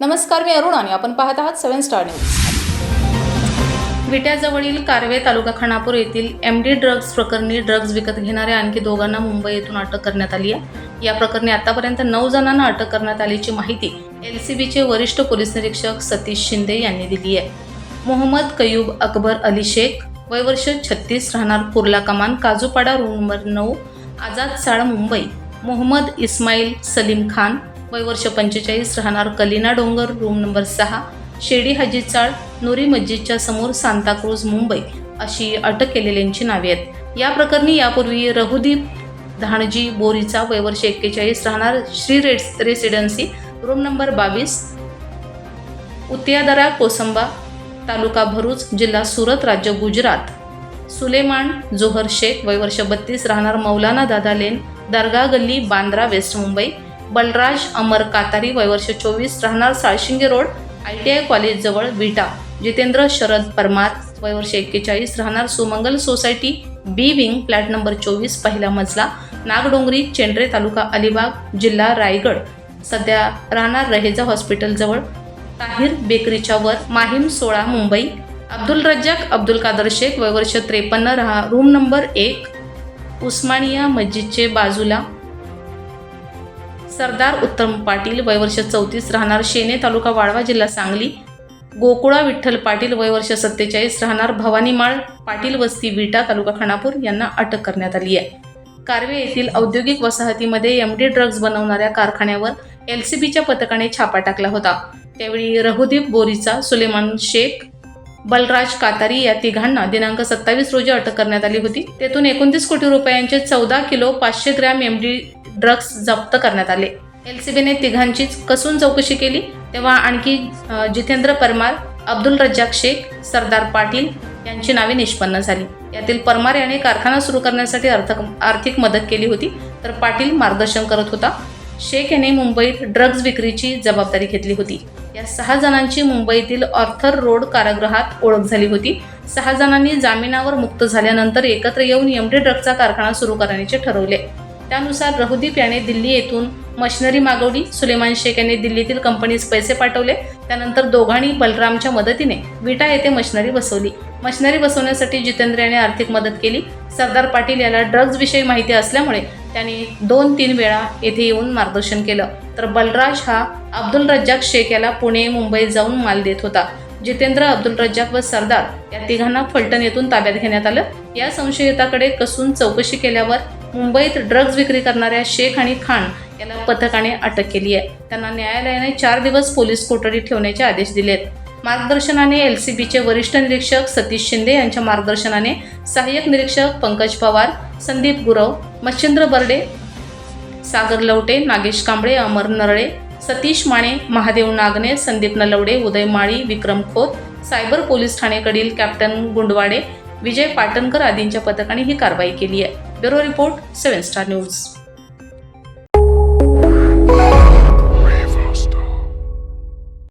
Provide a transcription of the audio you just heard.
नमस्कार मी अरुण आणि आपण पाहत आहात सेव्हन स्टार न्यूज. विट्याजवळील कारवे तालुका खानापूर येथील एम डी ड्रग्ज प्रकरणी ड्रग्ज विकत घेणाऱ्या आणखी दोघांना मुंबई येथून अटक करण्यात आली आहे. या प्रकरणी आतापर्यंत नऊ जणांना अटक करण्यात आल्याची माहिती एल सी बीचे वरिष्ठ पोलीस निरीक्षक सतीश शिंदे यांनी दिली आहे. मोहम्मद कयूब अकबर अली शेख वयवर्ष छत्तीस राहणार कुर्ला कमान काजूपाडा रूम नंबर नऊ आझाद साळ मुंबई मोहम्मद इस्माईल सलीम खान वयवर्ष पंचेचाळीस राहणार कलिना डोंगर रूम नंबर सहा. शेडी हाजी चाळ नुरी मस्जिदच्या समोर सांताक्रूज मुंबई अशी अटक केलेल्यांची नावे आहेत. या प्रकरणी यापूर्वी रघुदीप धाणजी बोरीचा वयवर्ष एक्केचाळीस राहणार श्री रेस रेसिडेन्सी रूम नंबर बावीस उतियादरा कोसंबा तालुका भरूच जिल्हा सुरत राज्य गुजरात. सुलेमान जोहर शेख वयवर्ष बत्तीस राहणार मौलाना दादा लेन दर्गा गल्ली बांद्रा वेस्ट मुंबई बलराज अमर कातारी वयवर्ष चोवीस राहणार Salshinge road I T I कॉलेजजवळ Vita. Jitendra Sharad Parmar वयवर्ष एक्केचाळीस राहणार Sumangal society B wing flat number चोवीस पहिला मजला. नागडोंगरी चेंड्रे तालुका अलिबाग जिल्हा रायगड. सध्या राहणार रहेजा हॉस्पिटलजवळ ताहिर बेकरीच्या वर माहीम सोळा मुंबई. अब्दुल रज्जाक अब्दुल कादर शेख वयवर्ष त्रेपन्न राहा रूम नंबर एक. उस्मानिया मस्जिदचे बाजूला. सरदार उत्तम पाटील वयवर्ष चौतीस राहणार शेने तालुका वाळवा जिल्हा सांगली. गोकुळा विठ्ठल पाटील वयवर्ष सत्तेचाळीस राहणार भवानीमाळ पाटील वस्ती विटा तालुका खानापूर यांना अटक करण्यात आली आहे. कारवे येथील औद्योगिक वसाहतीमध्ये एम डी ड्रग्ज बनवणाऱ्या कारखान्यावर एल सी बीच्या पथकाने छापा टाकला होता. त्यावेळी रघुदीप बोरीचा सुलेमान शेख बलराज कातारी या तिघांना दिनांक सत्तावीस रोजी अटक करण्यात आली होती. तेथून एकोणतीस कोटी रुपयांचे चौदा किलो पाचशे ग्रॅम एम डी ड्रग्ज जप्त करण्यात आले. एल सी बीने तिघांचीच कसून चौकशी केली. तेव्हा आणखी जितेंद्र परमार अब्दुल रज्जाक शेख सरदार पाटील यांची नावे निष्पन्न झाली. यातील परमार याने कारखाना सुरू करण्यासाठी अर्थ आर्थिक मदत केली होती. तर पाटील मार्गदर्शन करत होता. शेख याने मुंबईत ड्रग्ज विक्रीची जबाबदारी घेतली होती. या सहा जणांची मुंबईतील ऑर्थर रोड कारागृहात ओळख झाली होती. सहा जणांनी जामिनावर मुक्त झाल्यानंतर एकत्र येऊन एमडी ड्रग्जचा कारखाना सुरू करण्याचे ठरवले. त्यानुसार रहुदीप याने दिल्ली येथून मशिनरी मागवली. सुलेमान शेख यांनी दिल्लीतील कंपनीस पैसे पाठवले. त्यानंतर दोघांनी बलरामच्या मदतीने विटा येथे मशिनरी बसवली. मशिनरी बसवण्यासाठी जितेंद्र याने आर्थिक मदत केली. सरदार पाटील याला ड्रग्ज विषयी माहिती असल्यामुळे त्याने दोन तीन वेळा येथे येऊन मार्गदर्शन केलं. तर बलराज हा अब्दुल रज्जाक शेख याला पुणे मुंबईत जाऊन माल देत होता. जितेंद्र अब्दुल रज्जाक व सरदार या तिघांना फलटण येथून ताब्यात घेण्यात आलं. या संशयिताकडे कसून चौकशी केल्यावर मुंबईत ड्रग्ज विक्री करणाऱ्या शेख आणि खान याला पथकाने अटक केली आहे त्यांना न्यायालयाने चार दिवस पोलीस कोठडीत ठेवण्याचे आदेश दिलेत. मार्गदर्शनाने एल सी बीचे वरिष्ठ निरीक्षक सतीश शिंदे यांच्या मार्गदर्शनाने सहाय्यक निरीक्षक पंकज पवार संदीप गुरव मच्छिंद्र बर्डे सागर लवटे नागेश कांबळे अमर नरळे सतीश माने महादेव नागने संदीप नलवडे उदय माळी विक्रम खोत सायबर पोलीस ठाणेकडील कॅप्टन गुंडवाडे विजय पाटणकर आदींच्या पथकाने ही कारवाई केली आहे. Bureau report seven star news.